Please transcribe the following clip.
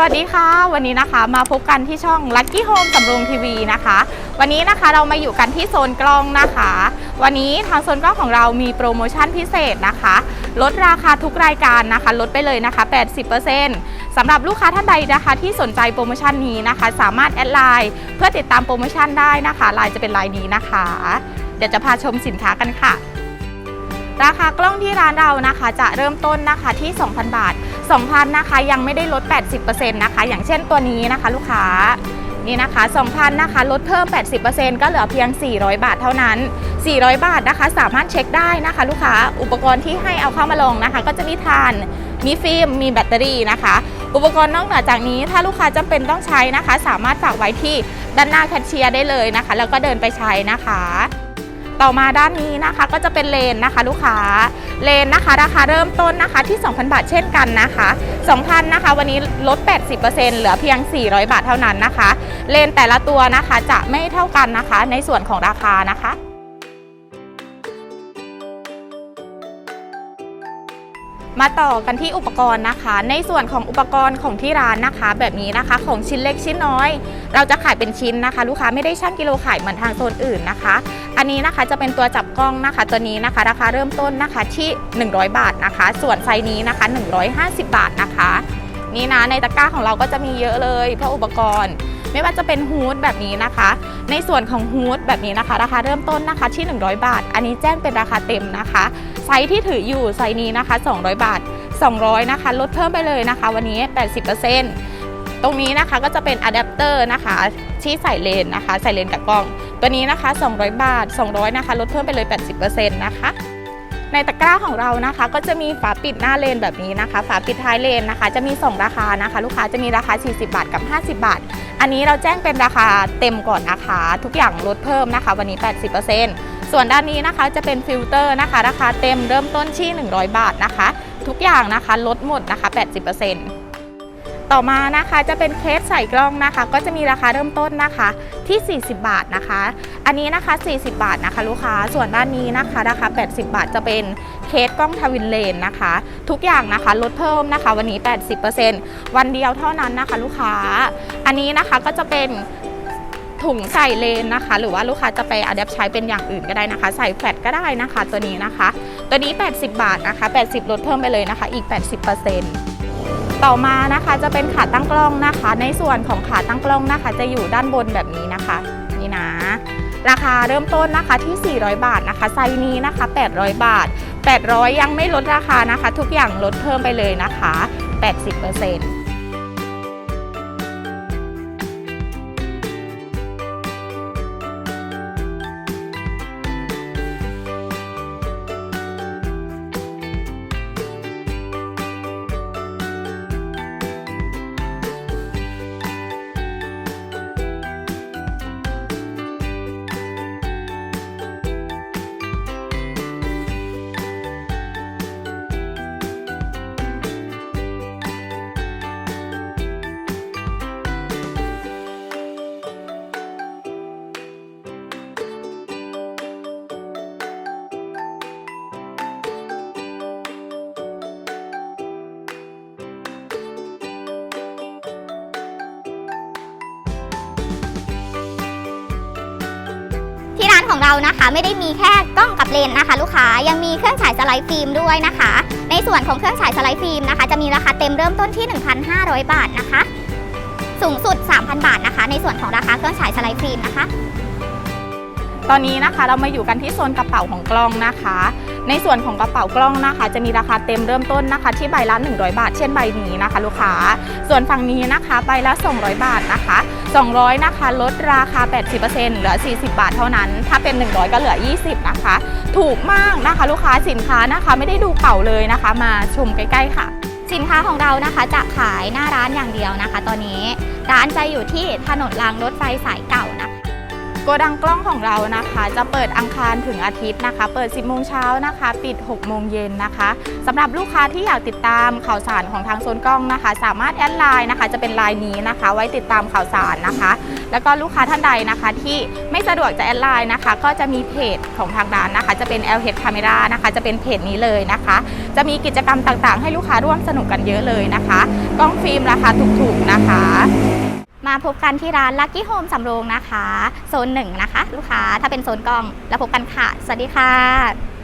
สวัสดีค่ะ วันนี้นะคะมาพบกันที่ช่อง Lucky Home สำโรงทีวีนะคะ วันนี้นะคะเรามาอยู่กันที่โซนกล้องนะคะ วันนี้ทางโซนกล้องของเรามีโปรโมชั่นพิเศษนะคะ ลดราคาทุกรายการนะคะ ลดไปเลยนะคะ 80%สำหรับลูกค้าท่านใดนะคะ ที่สนใจโปรโมชั่นนี้นะคะ สามารถแอดไลน์เพื่อติดตามโปรโมชั่นได้นะคะไลน์จะเป็นไลน์นี้นะคะ เดี๋ยวจะพาชมสินค้ากันค่ะ ราคากล้องที่ร้านเรานะคะ จะเริ่มต้นนะคะที่ 2,000 บาท 2,000นะคะยังไม่ได้ลด 80%นะคะอย่างเช่นตัวนี้นะคะลูกค้านี่นะคะ2,000นะคะลดเพิ่ม 80%ก็เหลือเพียง 400 บาทเท่านั้น 400 บาทนะคะ สามารถเช็คได้นะคะ ลูกค้าอุปกรณ์ที่ให้เอาเข้ามาลงนะคะ ก็จะมีทานมีฟิล์มมีแบตเตอรี่นะคะ อุปกรณ์นอกเหนือจากนี้ ถ้าลูกค้าจำเป็นต้องใช้นะคะ สามารถฝากไว้ที่ด้านหน้าแคชเชียร์ได้เลยนะคะ แล้วก็เดินไปใช้นะคะ ต่อมาด้านนี้นะคะก็จะเป็นเลนนะคะ ลูกค้า เลนนะคะ ราคาเริ่มต้นนะคะที่ 2,000 บาทเช่นกันนะคะ 2,000นะคะ วันนี้ลด 80%เหลือเพียง 400 บาทเท่านั้นนะคะ เลนแต่ละตัวนะคะจะไม่เท่ากันนะคะ ในส่วนของราคานะคะ มาต่อกันที่อุปกรณ์นะคะ ในส่วนของอุปกรณ์ของที่ร้านนะคะ แบบนี้นะคะของชิ้นเล็กชิ้นน้อย เราจะขายเป็นชิ้นนะคะ ลูกค้าไม่ได้ชั่งกิโลขายเหมือนทางโซนอื่นนะคะ อันนี้นะคะจะเป็นตัวจับกล้องนะคะ ตัวนี้นะคะราคาเริ่มต้นนะคะที่ 100 บาทนะคะ ส่วนไซส์นี้นะคะ 150 บาทนะคะ นี่นะในตะกร้าของเราก็จะมีเยอะเลยเพราะอุปกรณ์ ไม่ว่าจะเป็นฮูดแบบนี้นะคะ ในส่วนของฮูดแบบนี้นะคะ ราคาเริ่มต้นนะคะที่ 100 บาท อันนี้แจ้งเป็นราคาเต็มนะคะ ไซส์ที่ถืออยู่ไซส์นี้นะคะ 200 บาท 200 นะคะ ลดเพิ่มไปเลยนะคะ วันนี้ 80%ตรงนี้นะคะก็จะเป็นอะแดปเตอร์นะคะที่ใส่เลนนะคะ ใส่เลนกับกล้อง ตัวนี้นะคะ 200 บาท 200 นะคะ ลดเพิ่มไปเลย 80%นะคะ ในตะกร้าของเรานะคะ ก็จะมีฝาปิดหน้าเลนแบบนี้นะคะ ฝาปิดท้ายเลนนะคะ จะมี 2 ราคานะคะ ลูกค้าจะมีราคา 40 บาทกับ 50 บาท อันนี้เราแจ้งเป็นราคาเต็มก่อนนะคะ ทุกอย่างลดเพิ่มนะคะ วันนี้ 80%ส่วนด้านนี้นะคะจะเป็นฟิลเตอร์นะคะ ราคาเต็มเริ่มต้นที่ 100 บาทนะคะ ทุกอย่างนะคะลดหมดนะคะ 80% ต่อมานะคะจะเป็นเคสใส่กล้องนะคะ ก็จะมีราคาเริ่มต้นนะคะที่ 40 บาทนะคะ อันนี้นะคะ 40 บาทนะคะลูกค้าส่วนด้านนี้นะคะราคา 80 บาทจะเป็นเคสกล้องทวินเลนนะคะ ทุกอย่างนะคะลดเพิ่มนะคะ วันนี้ 80%วันเดียวเท่านั้นนะคะ ลูกค้า อันนี้นะคะก็จะเป็นถุงใส่เลนนะคะ หรือว่าลูกค้าจะไปอัดแอปใช้เป็นอย่างอื่นก็ได้นะคะ ใส่แฟลตก็ได้นะคะ ตัวนี้นะคะ ตัวนี้ 80 บาทนะคะ 80 ลดเพิ่มไปเลยนะคะ อีก 80% ต่อมานะคะจะเป็นขาตั้งกล้องนะคะ ในส่วนของขาตั้งกล้องนะคะ จะอยู่ด้านบนแบบนี้นะคะนี่นะ ราคาเริ่มต้นนะคะที่ 400 บาทนะคะ ไซส์นี้นะคะ 800 บาท 800 ยังไม่ลดราคานะคะ ทุกอย่างลดเพิ่มไปเลยนะคะ 80% เรานะคะ ไม่ได้มีแค่กล้องกับเลนนะคะ ลูกค้ายังมีเครื่องฉายสไลด์ฟิล์มด้วยนะคะ ในส่วนของเครื่องฉายสไลด์ฟิล์มนะคะ จะมีราคาเต็มเริ่มต้นที่ 1,500 บาทนะคะ สูงสุด 3,000 บาทนะคะ ในส่วนของราคาเครื่องฉายสไลด์ฟิล์มนะคะ ตอนนี้นะคะเรามาอยู่กันที่โซนกระเป๋าของกล้องนะคะ ในส่วนของกระเป๋ากล้องนะคะ จะมีราคาเต็มเริ่มต้นนะคะ ที่ใบละ 100 บาท เช่นใบนี้นะคะ ลูกค้า ส่วนฝั่งนี้นะคะใบละ 200 บาทนะคะ 200 นะคะ ลดราคา 80%เหลือ 40 บาทเท่านั้น ถ้าเป็น 100 ก็เหลือ 20 นะคะ ถูกมากนะคะ ลูกค้าสินค้านะคะไม่ได้ดูเก่าเลยนะคะ มาชมใกล้ ๆ ค่ะ สินค้าของเรานะคะจะขายหน้าร้านอย่างเดียวนะคะ ตอนนี้ร้านจะอยู่ที่ถนนรางรถไฟสายเก่านะคะ กดังกล้องของเรานะคะ จะเปิดอังคารถึงอาทิตย์นะคะ เปิด 10โมงเช้านะคะ ปิด 6 โมงเย็นนะคะสำหรับลูกค้าที่อยากติดตามข่าวสารของทางโซนกล้องนะคะ สามารถแอดไลน์นะคะ จะเป็นไลน์นี้นะคะ ไว้ติดตามข่าวสารนะคะ แล้วก็ลูกค้าท่านใดนะคะที่ไม่สะดวกจะแอดไลน์นะคะ ก็จะมีเพจของทางร้านนะคะ จะเป็น l h Camera นะคะ จะเป็นเพจนี้เลยนะคะ จะมีกิจกรรมต่างๆ ให้ลูกค้าร่วมสนุกกันเยอะเลยนะคะ กล้องฟิล์มราคาถูกๆนะคะ มาพบกันที่ร้าน Lucky Home สำโรงนะคะ โซนหนึ่งนะคะ ลูกค้าถ้าเป็นโซนกล้องแล้วพบกันค่ะ สวัสดีค่ะ